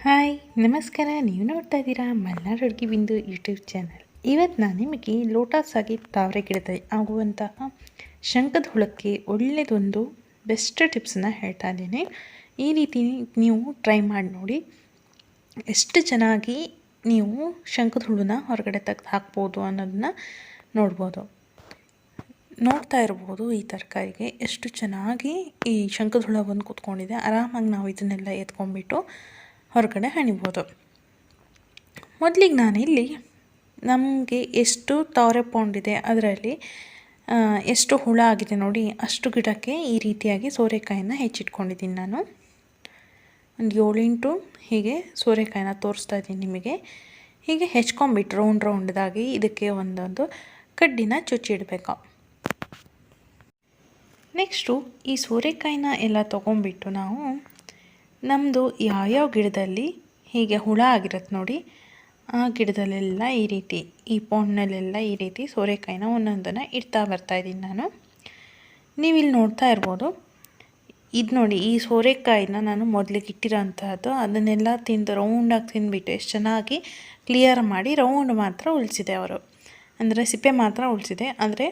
Hi, ನಮಸ್ಕಾರ. ನೀವು ನೋಡ್ತಾ ಇದ್ದೀರಾ ಮಲ್ನಾಡ್ ಅಡುಗೆ ಬಿಂದು ಯೂಟ್ಯೂಬ್ ಚಾನಲ್. ಇವತ್ತು ನಾನು ನಿಮಗೆ ಲೋಟಸ್ ಆಗಿ ತಾವರೆ ಗಿಡದಲ್ಲಿ ಆಗುವಂತಹ ಶಂಕದ ಹುಳಕ್ಕೆ ಒಳ್ಳೆಯದೊಂದು ಬೆಸ್ಟ್ ಟಿಪ್ಸನ್ನು ಹೇಳ್ತಾ ಇದ್ದೀನಿ. ಈ ರೀತಿ ನೀವು ಟ್ರೈ ಮಾಡಿ ನೋಡಿ. ಎಷ್ಟು ಚೆನ್ನಾಗಿ ನೀವು ಶಂಕದ ಹುಳನ ಹೊರಗಡೆ ತೆಗೆದು ಹಾಕ್ಬೋದು ಅನ್ನೋದನ್ನ ನೋಡ್ಬೋದು. ನೋಡ್ತಾ ಇರ್ಬೋದು ಈ ತರಕಾರಿಗೆ ಎಷ್ಟು ಚೆನ್ನಾಗಿ ಈ ಶಂಕದ ಹುಳ ಬಂದು ಕೂತ್ಕೊಂಡಿದೆ. ಆರಾಮಾಗಿ ನಾವು ಇದನ್ನೆಲ್ಲ ಎತ್ಕೊಂಡ್ಬಿಟ್ಟು ಹೊರಗಡೆ ಹಣಿಬೋದು. ಮೊದಲಿಗೆ ನಾನಿಲ್ಲಿ ನಮಗೆ ಎಷ್ಟು ತಾವರೆ ಪೌಂಡಿದೆ ಅದರಲ್ಲಿ ಎಷ್ಟು ಹುಳ ಆಗಿದೆ ನೋಡಿ ಅಷ್ಟು ಗಿಡಕ್ಕೆ ಈ ರೀತಿಯಾಗಿ ಸೋರೆಕಾಯಿನ ಹೆಚ್ಚಿಟ್ಕೊಂಡಿದ್ದೀನಿ ನಾನು. ಒಂದು ಏಳೆಂಟು ಹೀಗೆ ಸೋರೆಕಾಯಿನ ತೋರಿಸ್ತಾ ಇದ್ದೀನಿ ನಿಮಗೆ. ಹೀಗೆ ಹೆಚ್ಕೊಂಬಿಟ್ಟು ರೌಂಡ್ ರೌಂಡ್ದಾಗಿ ಇದಕ್ಕೆ ಒಂದೊಂದು ಕಡ್ಡಿನ ಚುಚ್ಚಿಡಬೇಕು. ನೆಕ್ಸ್ಟು ಈ ಸೋರೆಕಾಯಿನ ಎಲ್ಲ ತೊಗೊಂಬಿಟ್ಟು ನಾವು ನಮ್ಮದು ಯಾವ್ಯಾವ ಗಿಡದಲ್ಲಿ ಹೀಗೆ ಹುಳ ಆಗಿರುತ್ತೆ ನೋಡಿ, ಆ ಗಿಡದಲ್ಲೆಲ್ಲ ಈ ರೀತಿ, ಈ ಪಾಂಡ್ನಲ್ಲೆಲ್ಲ ಈ ರೀತಿ ಸೋರೆಕಾಯಿನ ಒಂದೊಂದನ್ನು ಇಡ್ತಾ ಬರ್ತಾಯಿದ್ದೀನಿ ನಾನು. ನೀವು ಇಲ್ಲಿ ನೋಡ್ತಾ ಇರ್ಬೋದು, ಇದು ನೋಡಿ ಈ ಸೋರೆಕಾಯಿನ ನಾನು ಮೊದಲಿಗೆ ಇಟ್ಟಿರೋಂಥದ್ದು ಅದನ್ನೆಲ್ಲ ತಿಂದು ರೌಂಡಾಗಿ ತಿಂದುಬಿಟ್ಟು ಎಷ್ಟು ಚೆನ್ನಾಗಿ ಕ್ಲಿಯರ್ ಮಾಡಿ ರೌಂಡ್ ಮಾತ್ರ ಉಳಿಸಿದೆ ಅವರು. ಅಂದರೆ ಸಿಪ್ಪೆ ಮಾತ್ರ ಉಳಿಸಿದೆ ಅಂದರೆ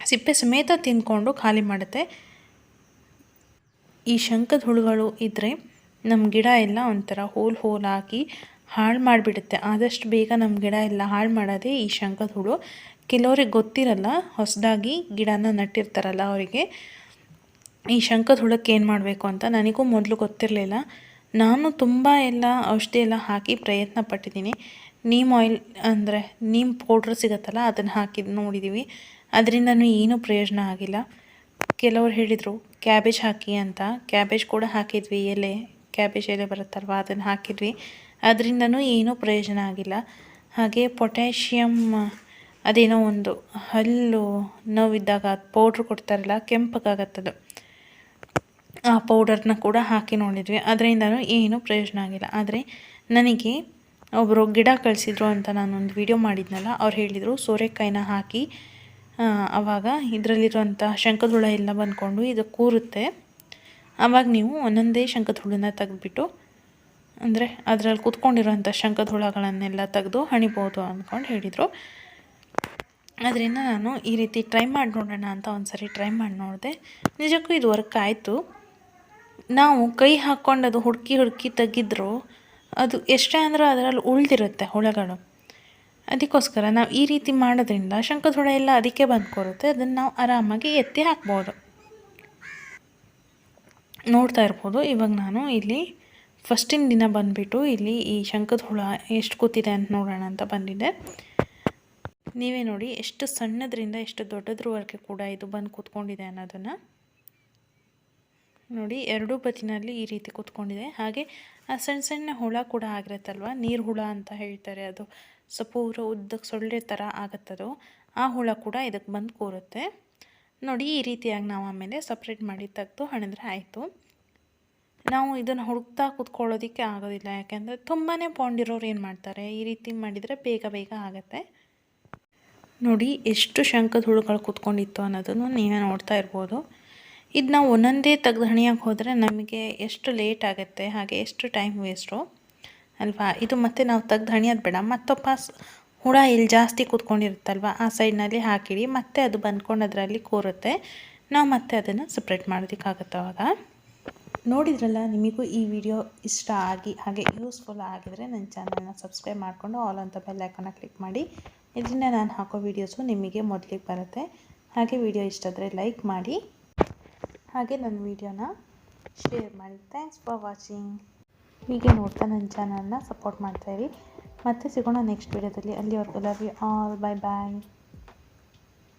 ಸಿಪ್ಪೆ ಸಮೇತ ತಿಂದ್ಕೊಂಡು ಖಾಲಿ ಮಾಡುತ್ತೆ. ಈ ಶಂಕದ ಹುಳುಗಳು ಇದ್ದರೆ ನಮ್ಮ ಗಿಡ ಎಲ್ಲ ಒಂಥರ ಹೋಲ್ ಹೋಲ್ ಹಾಕಿ ಹಾಳು ಮಾಡಿಬಿಡುತ್ತೆ. ಆದಷ್ಟು ಬೇಗ ನಮ್ಮ ಗಿಡ ಎಲ್ಲ ಹಾಳು ಮಾಡೋದೇ ಈ ಶಂಕದ ಹುಳು ಕೆಲವ್ರಿಗೆ ಗೊತ್ತಿರಲ್ಲ, ಹೊಸದಾಗಿ ಗಿಡನ ನಟ್ಟಿರ್ತಾರಲ್ಲ ಅವರಿಗೆ. ಈ ಶಂಕದ ಹುಳಕ್ಕೆ ಏನು ಮಾಡಬೇಕು ಅಂತ ನನಗೂ ಮೊದಲು ಗೊತ್ತಿರಲಿಲ್ಲ. ನಾನು ತುಂಬ ಎಲ್ಲ ಔಷಧಿ ಎಲ್ಲ ಹಾಕಿ ಪ್ರಯತ್ನ ಪಟ್ಟಿದ್ದೀನಿ. ನೀಮ್ ಆಯಿಲ್ ಅಂದರೆ ನೀಮ್ ಪೌಡ್ರ್ ಸಿಗುತ್ತಲ್ಲ, ಅದನ್ನು ಹಾಕಿದ್ದು ನೋಡಿದ್ದೀವಿ ಅದರಿಂದನೂ ಏನೂ ಪ್ರಯೋಜನ ಆಗಿಲ್ಲ. ಕೆಲವ್ರು ಹೇಳಿದರು, ಕ್ಯಾಬೇಜ್ ಹಾಕಿ ಅಂತ. ಕ್ಯಾಬೇಜ್ ಕೂಡ ಹಾಕಿದ್ವಿ, ಎಲೆ, ಕ್ಯಾಬೇಜ್ ಎಲೆ ಬರುತ್ತಲ್ವ, ಅದನ್ನು ಹಾಕಿದ್ವಿ. ಅದರಿಂದನೂ ಏನೂ ಪ್ರಯೋಜನ ಆಗಿಲ್ಲ. ಹಾಗೆ ಪೊಟ್ಯಾಷಿಯಮ್ ಅದೇನೋ ಒಂದು ಹಲ್ಲು ನೋವಿದ್ದಾಗ ಪೌಡ್ರ್ ಕೊಡ್ತಾರಲ್ಲ, ಕೆಂಪಗಾಗತ್ತದು. ಆ ಪೌಡರ್ನ ಕೂಡ ಹಾಕಿ ನೋಡಿದ್ವಿ. ಅದರಿಂದನೂ ಏನೂ ಪ್ರಯೋಜನ ಆಗಿಲ್ಲ. ಆದರೆ ನನಗೆ ಒಬ್ಬರು ಗಿಡ ಕಳಿಸಿದ್ರು ಅಂತ ನಾನೊಂದು ವಿಡಿಯೋ ಮಾಡಿದ್ನಲ್ಲ, ಅವ್ರು ಹೇಳಿದರು, ಸೋರೆಕಾಯಿನ ಹಾಕಿ ಆವಾಗ ಇದರಲ್ಲಿರುವಂಥ ಶಂಕದ ಎಲ್ಲ ಬಂದ್ಕೊಂಡು ಇದು ಕೂರುತ್ತೆ. ಆವಾಗ ನೀವು ಒಂದೊಂದೇ ಶಂಖದ ಹುಳನ ತೆಗೆದ್ಬಿಟ್ಟು, ಅಂದರೆ ಅದರಲ್ಲಿ ಕೂತ್ಕೊಂಡಿರೋಂಥ ಶಂಕದುಳಗಳನ್ನೆಲ್ಲ ತೆಗೆದು ಹಣಿಬೋದು ಅಂದ್ಕೊಂಡು ಹೇಳಿದರು. ಅದರಿಂದ ನಾನು ಈ ರೀತಿ ಟ್ರೈ ಮಾಡಿ ನೋಡೋಣ ಅಂತ ಒಂದು ಸರಿ ಟ್ರೈ ಮಾಡಿ ನೋಡಿದೆ. ನಿಜಕ್ಕೂ ಇದು ವರ್ಕ್ ಆಯಿತು. ನಾವು ಕೈ ಹಾಕ್ಕೊಂಡು ಅದು ಹುಡುಕಿ ಹುಡುಕಿ ತೆಗೆದ್ರು ಅದು ಎಷ್ಟೇ ಅಂದ್ರೆ ಅದರಲ್ಲಿ ಉಳಿದಿರುತ್ತೆ ಹುಳಗಳು. ಅದಕ್ಕೋಸ್ಕರ ನಾವು ಈ ರೀತಿ ಮಾಡೋದ್ರಿಂದ ಶಂಕದ ಎಲ್ಲ ಅದಕ್ಕೆ ಬಂದ್ಕೊರುತ್ತೆ ಅದನ್ನು ನಾವು ಆರಾಮಾಗಿ ಎತ್ತಿ ಹಾಕ್ಬೋದು. ನೋಡ್ತಾ ಇರ್ಬೋದು. ಇವಾಗ ನಾನು ಇಲ್ಲಿ ಫಸ್ಟಿನ ದಿನ ಬಂದುಬಿಟ್ಟು ಇಲ್ಲಿ ಈ ಶಂಕದ ಹುಳ ಎಷ್ಟು ಕೂತಿದೆ ಅಂತ ನೋಡೋಣ ಅಂತ ಬಂದಿದೆ ನೀವೇ ನೋಡಿ ಎಷ್ಟು ಸಣ್ಣದ್ರಿಂದ ಎಷ್ಟು ದೊಡ್ಡದ್ರವರೆಗೆ ಕೂಡ ಇದು ಬಂದು ಕೂತ್ಕೊಂಡಿದೆ ಅನ್ನೋದನ್ನು. ನೋಡಿ, ಎರಡೂ ಬದಿನಲ್ಲಿ ಈ ರೀತಿ ಕೂತ್ಕೊಂಡಿದೆ. ಹಾಗೆ ಆ ಸಣ್ಣ ಸಣ್ಣ ಹುಳ ಕೂಡ ಆಗಿರುತ್ತಲ್ವ? ನೀರು ಹುಳ ಅಂತ ಹೇಳ್ತಾರೆ ಅದು. ಸೊ ಪೂರ ಉದ್ದಕ್ಕೆ ಸೊಳ್ಳೆ ಥರ ಆಗುತ್ತದು. ಆ ಹುಳ ಕೂಡ ಇದಕ್ಕೆ ಬಂದು ಕೂರುತ್ತೆ. ನೋಡಿ, ಈ ರೀತಿಯಾಗಿ ನಾವು ಆಮೇಲೆ ಸಪ್ರೇಟ್ ಮಾಡಿ ತೆಗೆದು ಹಣಿದ್ರೆ ಆಯಿತು. ನಾವು ಇದನ್ನು ಹುಡುಕ್ತಾ ಕೂತ್ಕೊಳ್ಳೋದಕ್ಕೆ ಆಗೋದಿಲ್ಲ. ಯಾಕೆಂದರೆ ತುಂಬಾ ಪಾಂಡಿರೋರು ಏನು ಮಾಡ್ತಾರೆ? ಈ ರೀತಿ ಮಾಡಿದರೆ ಬೇಗ ಬೇಗ ಆಗುತ್ತೆ. ನೋಡಿ, ಎಷ್ಟು ಶಂಕದ ಹುಳುಗಳು ಕೂತ್ಕೊಂಡಿತ್ತು ಅನ್ನೋದನ್ನು ನೀವೇ ನೋಡ್ತಾ ಇರ್ಬೋದು. ಇದು ನಾವು ಒಂದೊಂದೇ ತೆಗೆದು ಹಣಿಯಕ್ಕೆ ಹೋದರೆ ನಮಗೆ ಎಷ್ಟು ಲೇಟ್ ಆಗುತ್ತೆ, ಹಾಗೆ ಎಷ್ಟು ಟೈಮ್ ವೇಸ್ಟು ಅಲ್ವಾ? ಇದು ಮತ್ತೆ ನಾವು ತೆಗ್ದು ಹಣಿಯೋದು ಬೇಡ. ಮತ್ತೊಪ್ಪ ಹುಳ ಇಲ್ಲಿ ಜಾಸ್ತಿ ಕೂತ್ಕೊಂಡಿರುತ್ತಲ್ವ, ಆ ಸೈಡ್ನಲ್ಲಿ ಹಾಕಿಡಿ, ಮತ್ತೆ ಅದು ಬಂದ್ಕೊಂಡು ಅದರಲ್ಲಿ ಕೂರುತ್ತೆ. ನಾವು ಮತ್ತೆ ಅದನ್ನು ಸಪ್ರೇಟ್ ಮಾಡೋದಕ್ಕಾಗುತ್ತೆ ಅವಾಗ. ನೋಡಿದ್ರಲ್ಲ, ನಿಮಗೂ ಈ ವಿಡಿಯೋ ಇಷ್ಟ ಆಗಿ, ಹಾಗೆ ಯೂಸ್ಫುಲ್ ಆಗಿದರೆ ನನ್ನ ಚಾನಲ್ನ ಸಬ್ಸ್ಕ್ರೈಬ್ ಮಾಡಿಕೊಂಡು ಆಲ್ ಅಂತ ಬೆಲ್ ಐಕನ್ನ ಕ್ಲಿಕ್ ಮಾಡಿ. ಇದರಿಂದ ನಾನು ಹಾಕೋ ವೀಡಿಯೋಸು ನಿಮಗೆ ಮೊದಲಿಗೆ ಬರುತ್ತೆ. ಹಾಗೆ ವಿಡಿಯೋ ಇಷ್ಟ ಆದರೆ ಲೈಕ್ ಮಾಡಿ. ಹಾಗೆ ನನ್ನ ವೀಡಿಯೋನ ಶೇರ್ ಮಾಡಿ. ಥ್ಯಾಂಕ್ಸ್ ಫಾರ್ ವಾಚಿಂಗ್ ಹೀಗೆ ನೋಡ್ತಾ ನನ್ನ ಚಾನಲ್ನ ಸಪೋರ್ಟ್ ಮಾಡ್ತಾಯಿರಿ ಮತ್ತೆ ಸಿಗೋಣ ನೆಕ್ಸ್ಟ್ ವೀಡಿಯೋದಲ್ಲಿ ಅಲ್ಲಿವರೆಗೂ love you all bye bye